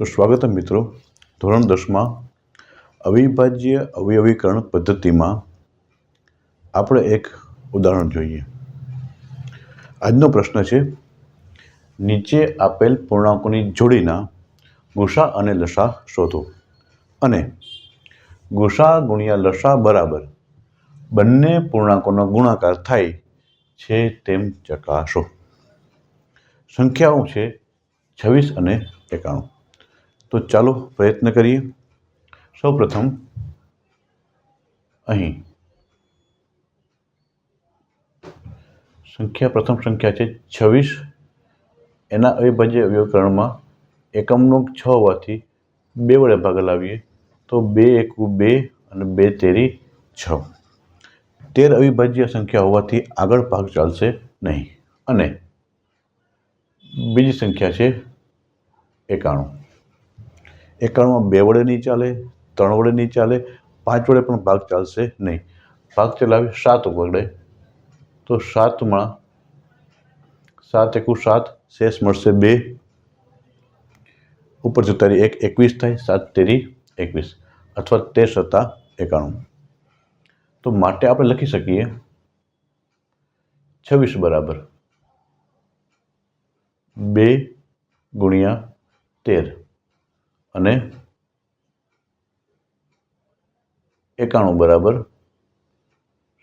સુસ્વાગતમ મિત્રો. ધોરણ દસમાં અવિભાજ્ય અવયવીકરણ પદ્ધતિમાં આપણે એક ઉદાહરણ જોઈએ. આજનો પ્રશ્ન છે, નીચે આપેલ પૂર્ણાંકોની જોડીના ગુસા અને લસા શોધો અને ગુસા ગુણ્યા લસા બરાબર બંને પૂર્ણાંકોનો ગુણાકાર થાય છે તેમ ચકાસો. સંખ્યાઓ છે છવ્વીસ અને એકાણું. તો ચાલો પ્રયત્ન કરીએ. સૌપ્રથમ અહીં સંખ્યા પ્રથમ સંખ્યા છે છવ્વીસ. એના અવિભાજ્ય અવ્યવકરણમાં એકમનો છ હોવાથી બે વડે ભાગ લાવીએ તો બે એકુ બે અને બે તેરી છ. તેર અવિભાજ્ય સંખ્યા હોવાથી આગળ ભાગ ચાલશે નહીં. અને બીજી સંખ્યા છે એકાણું. એકાણુંમાં બે વડે નહીં ચાલે, ત્રણ વડે નહીં ચાલે, પાંચ વડે પણ ભાગ ચાલશે નહીં. ભાગ ચલાવી સાત વડે. તો સાતમાં સાત એકુ સાત, શેષ મળશે બે. ઉપર જતારી એક એકવીસ થાય, સાત તેરી એકવીસ. અથવા તેર સત્તા એકાણું. તો માટે આપણે લખી શકીએ છવ્વીસ બરાબર. બે ગુણ્યા તેર. અને એકાણું બરાબર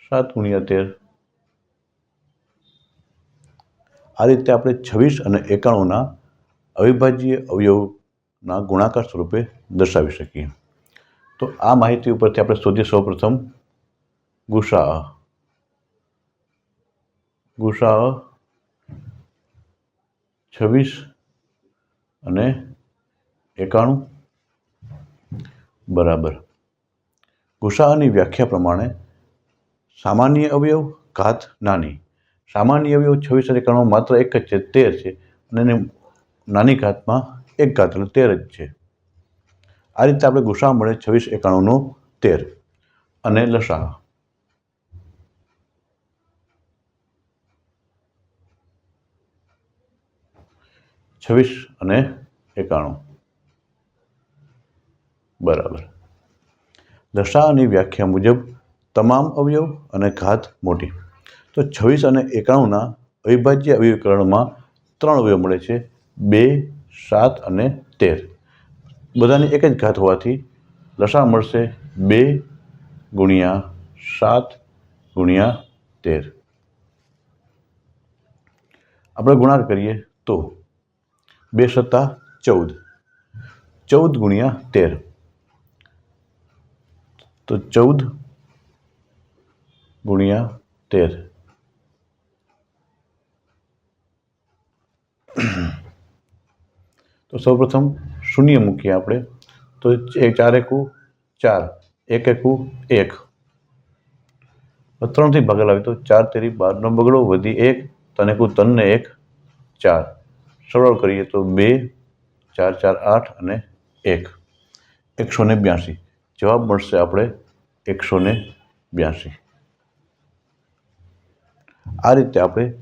સાત ગુણ્યા તેર. આ રીતે આપણે છવ્વીસ અને એકાણુંના અવિભાજ્ય અવયવના ગુણાકાર સ્વરૂપે દર્શાવી શકીએ. તો આ માહિતી ઉપરથી આપણે શોધીએ સૌપ્રથમ ગુસા ગુસા છવ્વીસ અને એકાણું? બરાબર. ગુસાહની વ્યાખ્યા પ્રમાણે સામાન્ય અવયવ, ઘાત, નાની. સામાન્ય અવયવ છવ્વીસ અને માત્ર એક જ છે, તેર છે. અને એની નાની ઘાતમાં એક ઘાત એટલે તેર જ છે. આ રીતે આપણે ગુસા મળે છવ્વીસ, એકાણુંનો તેર. અને લસા છવ્વીસ અને એકાણું. બરાબર. દશાની વ્યાખ્યા મુજબ તમામ અવયવ અને ઘાત મોટી. તો છવ્વીસ અને એકાણુંના અવિભાજ્ય અવયવીકરણમાં ત્રણ અવયવ મળે છે, બે, સાત અને તેર. બધાની એક જ ઘાત હોવાથી લસા મળશે બે ગુણ્યા સાત ગુણ્યા તેર. આપણે ગુણાકાર કરીએ તો બે સત્તા ચૌદ. ચૌદ ગુણ્યા તેર. તો ચૌદ ગુણ્યા તેર. તો સૌપ્રથમ શૂન્ય મૂકીએ આપણે. તો ચાર એકુ ચાર. એક એકુ એક. ત્રણથી ભાગેલ આવે તો ચાર તેરી બારનો બગડો વધી એક, તને એકુ તનને એક, ચાર. સરળ કરીએ તો બે, ચાર ચાર આઠ અને એક. એકસો ને બ્યાસી. જવાબ મળશે આપણે એકસો ને બ્યાસી. આ રીતે આપણે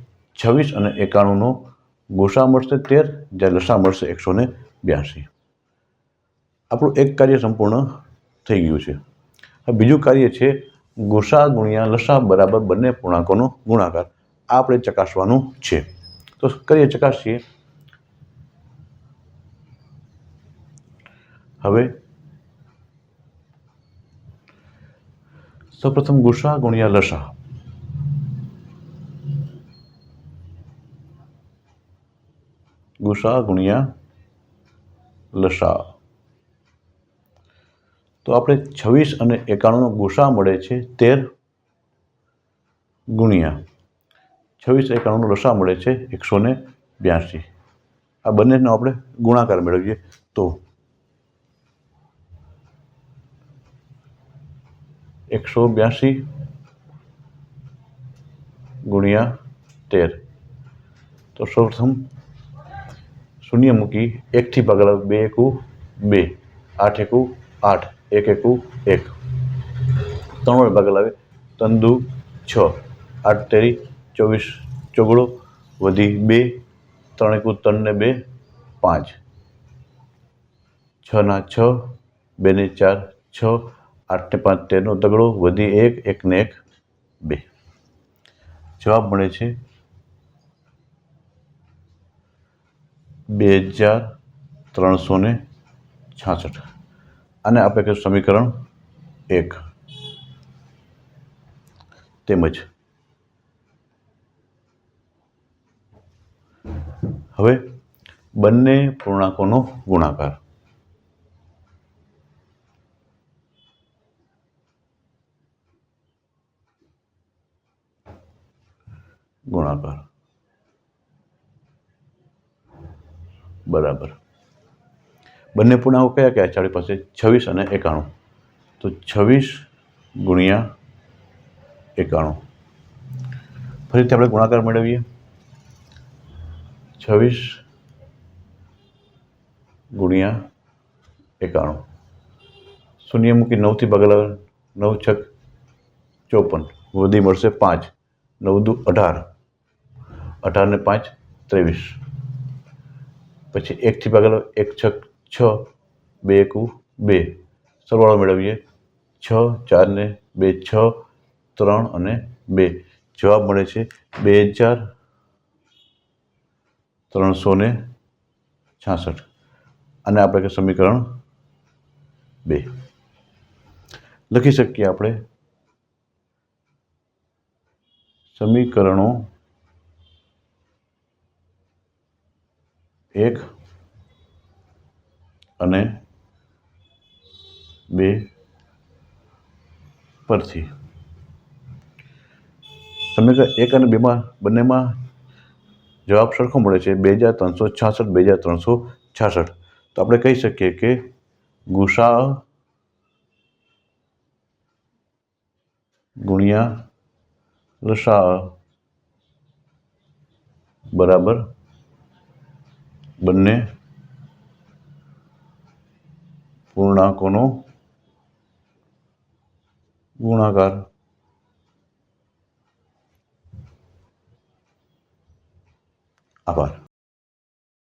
છવ્વીસ અને એકાણુંનો ગોસા મળશે તેર, જ્યારે લસા મળશે એકસો ને બ્યાસી. આપણું એક કાર્ય સંપૂર્ણ થઈ ગયું છે. હવે બીજું કાર્ય છે ગોસા ગુણ્યા લસા બરાબર બંને પૂર્ણાંકોનો ગુણાકાર. આ આપણે ચકાસવાનું છે. તો કરીએ ચકાસીએ. હવે સૌપ્રથમ ગુસા ગુણ્યા લસા ગુસા ગુણ્યા લસા તો આપણે છવ્વીસ અને એકાણુંનો ગુસા મળે છે તેર ગુણ્યા. છવ્વીસ, એકાણુંનો લસા મળે છે એકસો ને બ્યાસી. આ બંનેનો આપણે ગુણાકાર મેળવીએ તો એકસો બ્યાસી ગુણ્યા તેર. તો સૌપ્રથમ શૂન્ય મૂકી એકથી ભાગેલા બે એકુ બે, આઠ એકુ આઠ, એક એકુ એક. ત્રણ વડે ભાગેલા આવે, તંદુ છ. આઠ તેરી, ચોવીસ ચોગડો વધી બે, ત્રણ એકુ ત્રણ ને બે, પાંચ. છના છ બેને ચાર, છ. આઠને પાંચ તેરનો તગડો વધી એક, એકને એક, બે. જવાબ મળે છે બે હજાર ત્રણસો ને છાસઠ. અને આપણે કહીશું સમીકરણ એક. તેમજ હવે બંને પૂર્ણાંકોનો ગુણાકાર. ગુણાકાર. બરાબર. બંને પૂર્ણાંકો કયા કયા? છે પાસે છવ્વીસ અને એકાણું. તો છવ્વીસ ગુણ્યા એકાણું. ફરીથી આપણે ગુણાકાર મેળવીએ. છવ્વીસ ગુણ્યા એકાણું. શૂન્ય મૂકી નવથી બગલા નવ છક ચોપન. વધી મળશે પાંચ. નવ દુ અઢાર. અઢાર ને પાંચ, ત્રેવીસ. પછી એકથી ભાગેલો એક છક છ, બે એકુ બે. સરવાળો મેળવીએ. છ ચાર ને બે, છ, ત્રણ અને બે. જવાબ મળે છે બે હજાર ત્રણસો ને છાસઠ. અને આપણે કે સમીકરણ બે. લખી શકીએ આપણે. સમીકરણો એક અને બે પરથી. સમીકરણ એક અને બેમાં બંનેમાં જવાબ સરખો મળે છે બે હજાર ત્રણસો છાસઠ, બે હજાર ત્રણસો છાસઠ. તો આપણે કહી શકીએ કે ગુસા ગુણ્યા લસા બરાબર બંને પૂર્ણાંકોનો ગુણાકાર. આભાર.